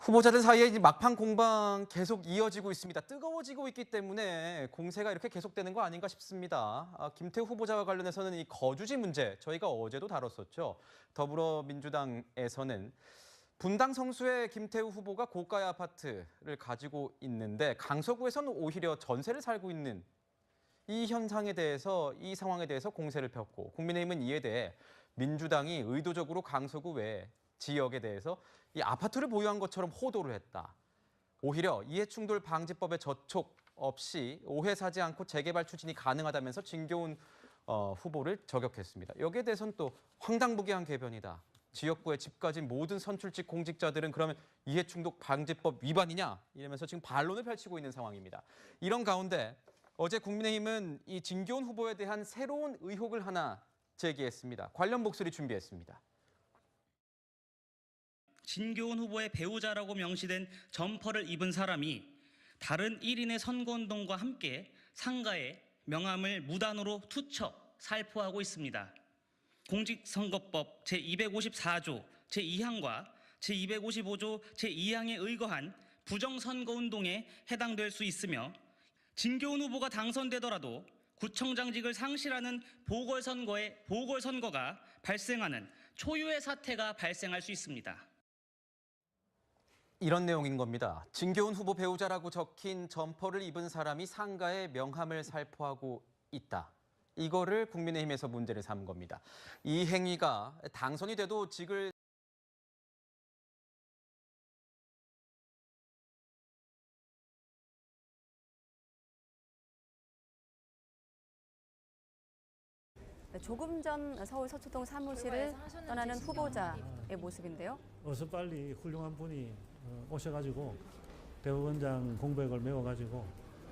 후보자들 사이에 이 막판 공방 계속 이어지고 있습니다. 뜨거워지고 있기 때문에 공세가 이렇게 계속되는 거 아닌가 싶습니다. 아, 김태우 후보자와 관련해서는 이 거주지 문제 저희가 어제도 다뤘었죠. 더불어민주당에서는 분당 성수의 김태우 후보가 고가의 아파트를 가지고 있는데 강서구에서는 오히려 전세를 살고 있는 이 현상에 대해서 이 상황에 대해서 공세를 폈고 국민의힘은 이에 대해 민주당이 의도적으로 강서구 외 지역에 대해서 이 아파트를 보유한 것처럼 호도를 했다. 오히려 이해충돌 방지법에 저촉 없이 오해 사지 않고 재개발 추진이 가능하다면서 진교훈 어, 후보를 저격했습니다. 여기에 대해서는 또 황당무계한 개변이다. 지역구에 집 가진 모든 선출직 공직자들은 그러면 이해충돌 방지법 위반이냐 이러면서 지금 반론을 펼치고 있는 상황입니다. 이런 가운데 어제 국민의힘은 이 진교훈 후보에 대한 새로운 의혹을 하나 제기했습니다. 관련 목소리 준비했습니다. 진교훈 후보의 배우자라고 명시된 점퍼를 입은 사람이 다른 1인의 선거운동과 함께 상가에 명함을 무단으로 투척, 살포하고 있습니다. 공직선거법 제254조 제2항과 제255조 제2항에 의거한 부정선거운동에 해당될 수 있으며 진교훈 후보가 당선되더라도 구청장직을 상실하는 보궐선거에 보궐선거가 발생하는 초유의 사태가 발생할 수 있습니다. 이런 내용인 겁니다. 진교훈 후보 배우자라고 적힌 점퍼를 입은 사람이 상가에 명함을 살포하고 있다. 이거를 국민의힘에서 문제를 삼은 겁니다. 이 행위가 당선이 돼도 직을 네, 조금 전 서울 서초동 사무실을 떠나는 후보자의 모습인데요. 어서 빨리 훌륭한 분이 어, 오셔가지고 대법원장 공백을 메워가지고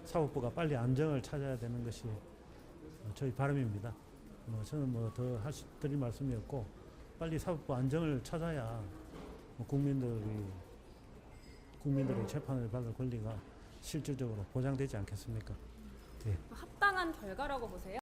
사법부가 빨리 안정을 찾아야 되는 것이 어, 저희 바람입니다. 뭐 저는 뭐 더 드릴 말씀이 없고 빨리 사법부 안정을 찾아야 뭐 국민들이 국민들의 재판을 받을 권리가 실질적으로 보장되지 않겠습니까? 네. 합당한 결과라고 보세요?